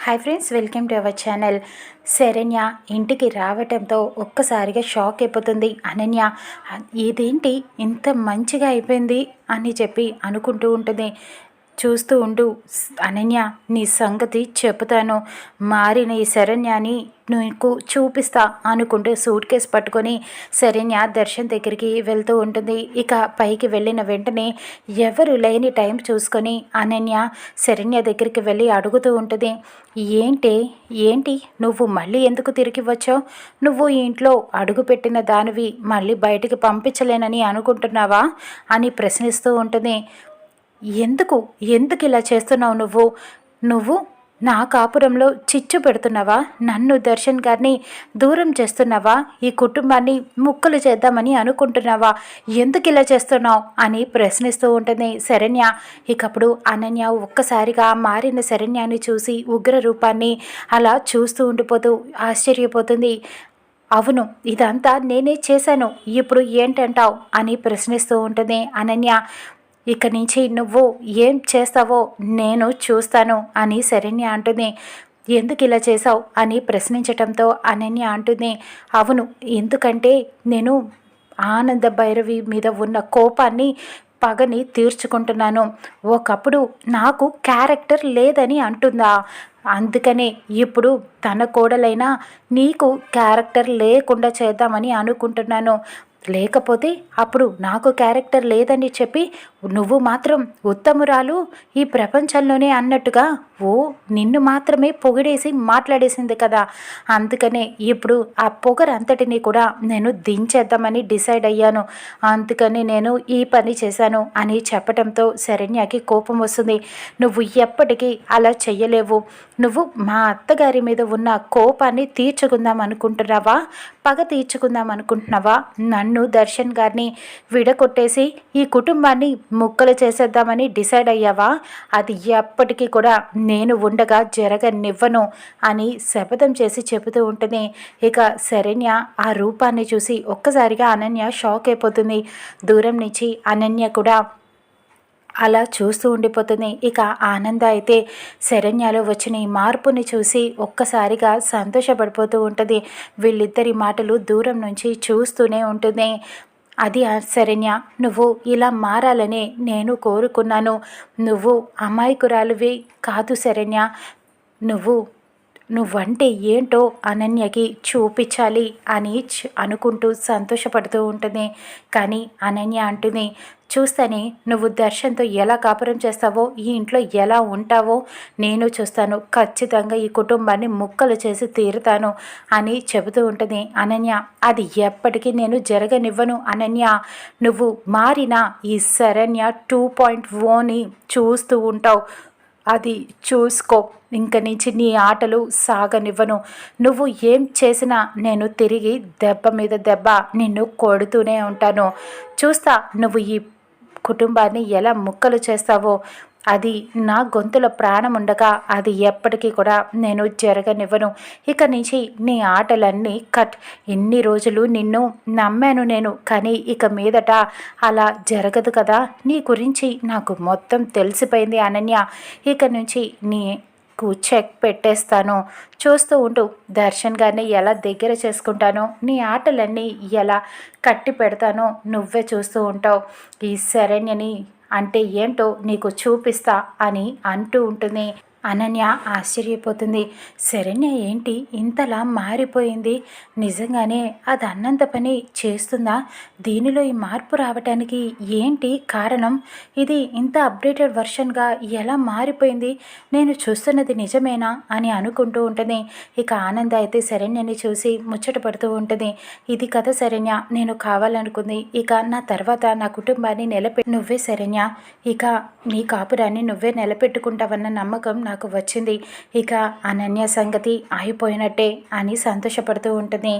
Hi friends welcome to our channel Saranya ఇంటికి రావటంతో ఒక్కసారిగా షాక్ అయిపోతుంది. అనన్య ఇదేంటి? ఇంత మంచిగా అయిపోయింది? అని చెప్పి అనుకుంటూ ఉంటుంది. చూస్తూ ఉండు. అనన్య నీ సంగతి చెబుతాను మారిన ఈ శరణ్యాని నీకు చూపిస్తా అనుకుంటూ సూట్ కేసు పట్టుకొని శరణ్య దర్శన్ దగ్గరికి వెళ్తూ ఉంటుంది. ఇక పైకి వెళ్ళిన వెంటనే ఎవరు లేని టైం చూసుకొని అనన్య శరణ్య దగ్గరికి వెళ్ళి అడుగుతూ ఉంటుంది. ఏంటి? ఏంటి? నువ్వు మళ్ళీ ఎందుకు తిరిగి వచ్చావు? నువ్వు ఇంట్లో అడుగుపెట్టిన దానివి మళ్ళీ బయటికి పంపించలేనని అనుకుంటున్నావా? అని ప్రశ్నిస్తూ ఉంటుంది. ఎందుకు? ఎందుకు ఇలా చేస్తున్నావు నువ్వు? నువ్వు నా కాపురంలో చిచ్చు పెడుతున్నావా? నన్ను దర్శన్ గారిని దూరం చేస్తున్నావా? ఈ కుటుంబాన్ని ముక్కలు చేద్దామని అనుకుంటున్నావా? ఎందుకు ఇలా చేస్తున్నావు? అని ప్రశ్నిస్తూ ఉంటుంది శరణ్య. ఇకప్పుడు అనన్య ఒక్కసారిగా మారిన శరణ్యాన్ని చూసి ఉగ్ర రూపాన్ని అలా చూస్తూ ఉండిపోతూ ఆశ్చర్యపోతుంది. అవును ఇదంతా నేనే చేశాను. ఇప్పుడు ఏంటంటావు? అని ప్రశ్నిస్తూ ఉంటుంది అనన్య. ఇక నుంచి నువ్వు ఏం చేస్తావో నేను చూస్తాను అని శరణ్య అంటుంది. ఎందుకు ఇలా చేసావు అని ప్రశ్నించటంతో అనన్య అంటుంది. అవును ఎందుకంటే నేను ఆనంద భైరవి మీద ఉన్న కోపాన్ని పగని తీర్చుకుంటున్నాను. ఒకప్పుడు నాకు క్యారెక్టర్ లేదని అంటుందా? అందుకనే ఇప్పుడు తన కోడలైనా నీకు క్యారెక్టర్ లేకుండా చేద్దామని అనుకుంటున్నాను. లేకపోతే అప్పుడు నాకు క్యారెక్టర్ లేదని చెప్పి నువ్వు మాత్రం ఉత్తమురాలు ఈ ప్రపంచంలోనే అన్నట్టుగా ఓ నిన్ను మాత్రమే పొగిడేసి మాట్లాడేసింది కదా. అందుకనే ఇప్పుడు ఆ పొగరంతటిని కూడా నేను దించేద్దామని డిసైడ్ అయ్యాను. అందుకని నేను ఈ పని చేశాను అని చెప్పడంతో శరణ్యకి కోపం వస్తుంది. నువ్వు ఎప్పటికీ అలా చెయ్యలేవు. నువ్వు మా అత్తగారి మీద ఉన్న కోపాన్ని తీర్చుకుందాం అనుకుంటున్నావా? పగ తీర్చుకుందాం అనుకుంటున్నావా? నన్ను నన్ను దర్శన్ గారిని విడగొట్టేసి ఈ కుటుంబాన్ని ముక్కలు చేసేద్దామని డిసైడ్ అయ్యావా? అది ఎప్పటికీ కూడా నేను ఉండగా జరగనివ్వను అని శపథం చేసి చెబుతూ ఉంటుంది. ఇక శరణ్య ఆ రూపాన్ని చూసి ఒక్కసారిగా అనన్య షాక్ అయిపోతుంది. దూరం నుంచి అనన్య కూడా అలా చూస్తూ ఉండిపోతుంది. ఇక ఆనంద అయితే శరణ్యలో వచ్చిన ఈ మార్పుని చూసి ఒక్కసారిగా సంతోషపడిపోతూ ఉంటుంది. వీళ్ళిద్దరి మాటలు దూరం నుంచి చూస్తూనే ఉంటుంది. అది శరణ్య నువ్వు ఇలా మారాలని నేను కోరుకున్నాను. నువ్వు అమాయకురాలువి కాదు శరణ్య. నువ్వు నువ్వంటే ఏంటో అనన్యకి చూపించాలి అని అనుకుంటూ సంతోషపడుతూ ఉంటుంది. కానీ అనన్య అంటుంది చూస్తేనే నువ్వు దర్శన్తో ఎలా కాపురం చేస్తావో ఈ ఇంట్లో ఎలా ఉంటావో నేను చూస్తాను. ఖచ్చితంగా ఈ కుటుంబాన్ని ముక్కలు చేసి తీరుతాను అని చెబుతూ ఉంటుంది అనన్య. అది ఎప్పటికీ నేను జరగనివ్వను అనన్య. నువ్వు మారిన ఈ శరణ్య టూ పాయింట్ ఓని చూస్తూ ఉంటావు. అది చూసుకో. ఇంక నుంచి నీ ఆటలు సాగనివ్వను. నువ్వు ఏం చేసినా నేను తిరిగి దెబ్బ మీద దెబ్బ నిన్ను కొడుతూనే ఉంటాను. చూస్తా నువ్వు ఈ కుటుంబాన్ని ఎలా ముక్కలు చేస్తావో. అది నా గొంతులో ప్రాణం ఉండగా అది ఎప్పటికీ కూడా నేను జరగనివ్వను. ఇక నుంచి నీ ఆటలన్నీ కట్. ఎన్ని రోజులు నిన్ను నమ్మాను నేను కానీ ఇక మీదట అలా జరగదు కదా? నీ గురించి నాకు మొత్తం తెలిసిపోయింది అనన్య. ఇక నుంచి నీ చెక్ పెట్టేస్తాను. చూస్తూ ఉంటూ దర్శన్ గారిని ఎలా దగ్గర చేసుకుంటానో నీ ఆటలన్నీ ఎలా కట్టి పెడతానో నువ్వే చూస్తూ ఉంటావు. ఈ శరణ్యని అంటే ఏంటో నీకు చూపిస్తా అని అంటూ ఉంటుంది అనన్య ఆశ్చర్యపోతుంది. శరణ్య ఏంటి? ఇంతలా మారిపోయింది. నిజంగానే అది అన్నంత పని చేస్తుందా? దీనిలో ఈ మార్పు రావటానికి ఏంటి కారణం? ఇది ఇంత అప్డేటెడ్ వర్షన్గా ఎలా మారిపోయింది? నేను చూస్తున్నది నిజమేనా? అని అనుకుంటూ ఉంటుంది. ఇక ఆనంద అయితే శరణ్యని చూసి ముచ్చట పడుతూ ఉంటుంది. ఇది కథ శరణ్య నేను కావాలనుకుంది. ఇక నా తర్వాత నా కుటుంబాన్ని నిలబె నువ్వే శరణ్య. ఇక నీ కాపురాన్ని నువ్వే నిలబెట్టుకుంటావన్న నమ్మకం నాకు వచ్చింది. ఇక అనన్య సంగతి అయిపోయినట్టే అని సంతోషపడుతూ ఉంటుంది.